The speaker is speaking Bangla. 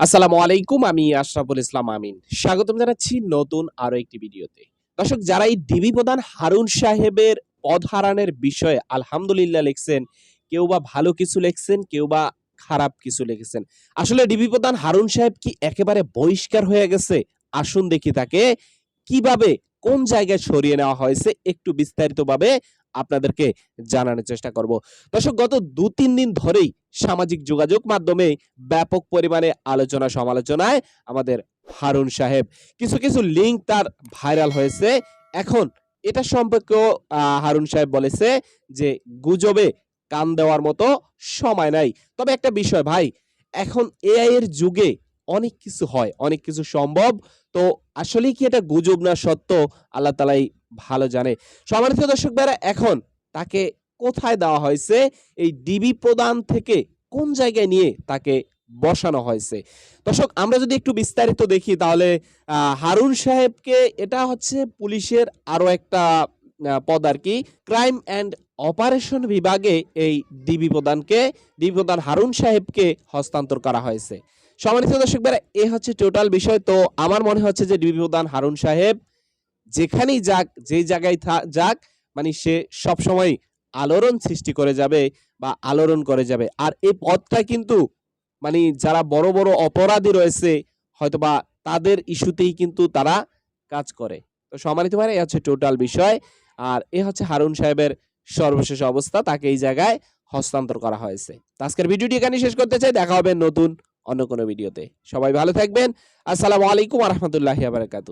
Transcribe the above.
আসসালামু আলাইকুম, আমি আশরাফুল ইসলাম আমিন। স্বাগতম জানাচ্ছি নতুন আরও একটি ভিডিওতে। দর্শক, যারা এই ডিবি প্রধান হারুন সাহেবের পদ হারানোর বিষয়ে আলহামদুলিল্লাহ লিখছেন, কেউ বা ভালো কিছু লিখছেন, কেউ বা খারাপ কিছু লিখেছেন, আসলে ডিবি প্রধান হারুন সাহেব কি একেবারে বহিষ্কার হয়ে গেছে? আসুন দেখি তাকে। কীভাবে, কোন জায়গায় সরিয়ে নেওয়া হয়েছে? একটু বিস্তারিতভাবে আপনাদেরকে জানানোর চেষ্টা করব। দর্শক, গত দু তিন দিন ধরেই সামাজিক যোগাযোগ মাধ্যমে ব্যাপক পরিমাণে আলোচনা সমালোচনায় আমাদের হারুন সাহেব কিছু কিছু লিঙ্ক তার ভাইরাল হয়েছে। এখন এটা সম্পর্কেও হারুন সাহেব বলেছে যে গুজবে কান দেওয়ার মতো সময় নাই। তবে একটা বিষয় ভাই, এখন এআই এর যুগে অনেক কিছু হয়, অনেক কিছু সম্ভব। তো আসলে কি এটা গুজব না সত্য? আল্লাহ তালাই ভালো জানে। সম্মানিত দর্শক ভাইরা, এখন তাকে কোথায় দেওয়া হয়েছে? এই ডিবি প্রদান থেকে কোন জায়গায় নিয়ে তাকে বসানো হয়েছে? দর্শক, আমরা যদি একটু বিস্তারিত দেখি তাহলে হারুন সাহেবকে এটা হচ্ছে পুলিশের আরও একটা পদ আর কি। ক্রাইম অ্যান্ড অপারেশন বিভাগে এই ডিবি প্রধানকে ডিবি প্রধান হারুন সাহেবকে হস্তান্তর করা হয়েছে। সম্মানিত দর্শক ভাইরা, এ হচ্ছে টোটাল বিষয়। তো আমার মনে হচ্ছে যে ডিবি প্রধান হারুন সাহেব যেখানেই যাক, যেই জায়গায় যাক মানে সে সবসময় আলোড়ন সৃষ্টি করে যাবে বা আলোড়ন করে যাবে। আর এই পদটা কিন্তু মানে যারা বড় বড় অপরাধী রয়েছে, হয়তোবা তাদের ইস্যুতেই কিন্তু তারা কাজ করে। তো সম্মানিত ভাই এই হচ্ছে টোটাল বিষয়। আর এ হচ্ছে হারুন সাহেবের সর্বশেষ অবস্থা, তাকে এই জায়গায় হস্তান্তর করা হয়েছে। আজকের ভিডিওটি এখানে শেষ করতে চাই। দেখা হবে নতুন অন্য কোনো ভিডিওতে। সবাই ভালো থাকবেন। আসসালামু আলাইকুম আহমতুল্লাহ বারাকাতু